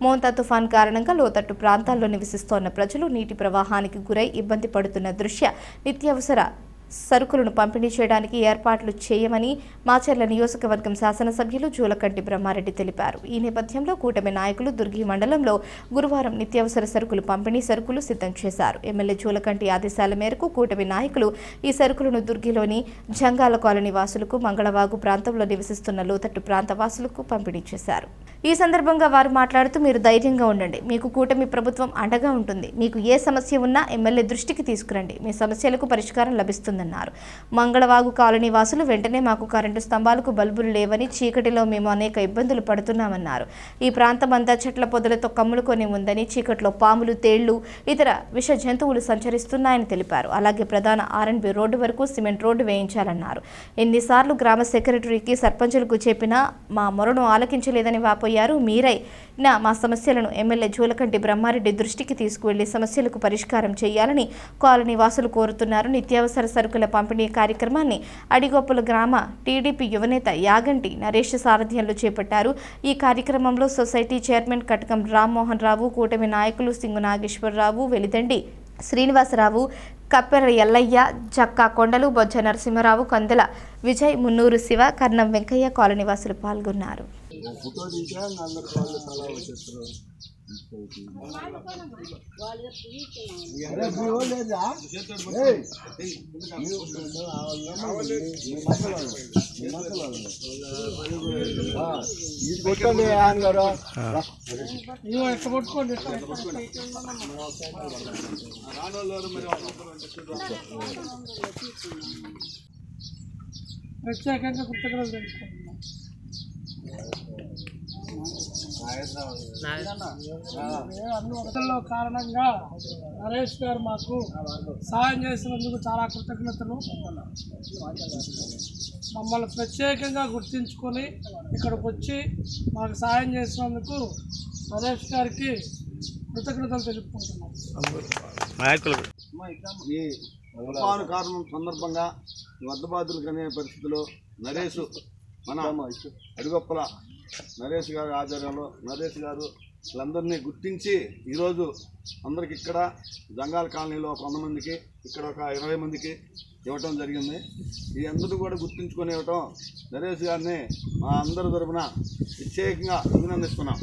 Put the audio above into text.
మోంతా తుఫాన్ కారణంగా లోతట్టు ప్రాంతాల్లో నివసిస్తోన్న ప్రజలు నీటి ప్రవాహానికి గురై ఇబ్బంది పడుతున్న దృష్ట్యా నిత్యావసర సరుకులను పంపిణీ చేయడానికి ఏర్పాట్లు చేయమని మాచర్ల నియోజకవర్గం శాసనసభ్యులు జూలకంటి బ్రహ్మారెడ్డి తెలిపారు. ఈ నేపథ్యంలో కూటమి నాయకులు దుర్గి మండలంలో గురువారం నిత్యావసర సరుకులు పంపిణీ సరుకులు సిద్ధం చేశారు. ఎమ్మెల్యే జూలకంటి ఆదేశాల మేరకు కూటమి నాయకులు ఈ సరుకులను దుర్గిలోని జంగాల కాలనీ వాసులకు మంగళవాగు ప్రాంతంలో నివసిస్తున్న లోతట్టు ప్రాంత వాసులకు పంపిణీ చేశారు. ఈ సందర్భంగా వారు మాట్లాడుతూ మీరు ధైర్యంగా ఉండండి. మీకు కూటమి ప్రభుత్వం అండగా ఉంటుంది. మీకు ఏ సమస్య ఉన్నా ఎమ్మెల్యే దృష్టికి తీసుకురండి. మీ సమస్యలకు పరిష్కారం లభిస్తుంది. లభిస్తుందన్నారు మంగళవాగు కాలనీ వాసులు వెంటనే మాకు కరెంటు స్తంభాలకు బల్బులు లేవని చీకటిలో మేము అనేక ఇబ్బందులు పడుతున్నామన్నారు. ఈ ప్రాంతం అంతా చెట్ల పొదలతో కమ్ములుకొని ఉందని చీకట్లో పాములు తేళ్ళు ఇతర విష జంతువులు సంచరిస్తున్నాయని తెలిపారు. అలాగే ప్రధాన ఆర్ఎన్బి రోడ్డు వరకు సిమెంట్ రోడ్డు వేయించాలన్నారు. ఎన్నిసార్లు గ్రామ సెక్రటరీకి సర్పంచులకు చెప్పినా మా మొరను ఆలకించలేదని వాపోయారు. మీరై నా మా సమస్యలను ఎమ్మెల్యే జూలకంటి బ్రహ్మారెడ్డి దృష్టికి తీసుకువెళ్ళి సమస్యలకు పరిష్కారం చేయాలని కాలనీ వాసులు కోరుతున్నారు. నిత్యావసర సరుకుల పంపిణీ కార్యక్రమాన్ని అడిగొప్పల గ్రామ టీడీపీ యువనేత యాగంటి నరేష్ సారథ్యంలో చేపట్టారు. ఈ కార్యక్రమంలో సొసైటీ చైర్మన్ కటకం రామ్మోహన్ రావు కూటమి నాయకులు సింగు నాగేశ్వరరావు వెలిదండి శ్రీనివాసరావు కప్పెర ఎల్లయ్య జక్కా కొండలు బొజ్జ నరసింహరావు కందెల విజయ్ మున్నూరు శివ కర్ణం వెంకయ్య కాలనీ వాసులు పాల్గొన్నారు. ఫోటో దిగా అందరు వాళ్ళు తలా వచ్చేస్తారు ప్రత్యేకంగా కృతజ్ఞతలు తెలుసుకోండి అందులో కారణంగా నరేష్ గారు మాకు సహాయం చేసినందుకు చాలా కృతజ్ఞతలు. మమ్మల్ని ప్రత్యేకంగా గుర్తించుకొని ఇక్కడికి వచ్చి మాకు సహాయం చేసినందుకు నరేష్ గారికి కృతజ్ఞతలు తెలుపుకుంటున్నాం. ఈ తుఫాను కారణం సందర్భంగా వద్దబాదులు అనే పరిస్థితిలో నరేష్ మన అడుగొప్పల నరేష్ గారి ఆధ్వర్యంలో నరేష్ గారు వీళ్ళందరినీ గుర్తించి ఈరోజు అందరికి ఇక్కడ జంగాల కాలనీలో కొంతమందికి ఇక్కడ ఒక ఇరవై మందికి ఇవ్వటం జరిగింది. ఈ అందరూ కూడా గుర్తుంచుకొని ఇవ్వటం నరేష్ గారిని మా అందరి తరఫున ప్రత్యేకంగా అభినందిస్తున్నాం.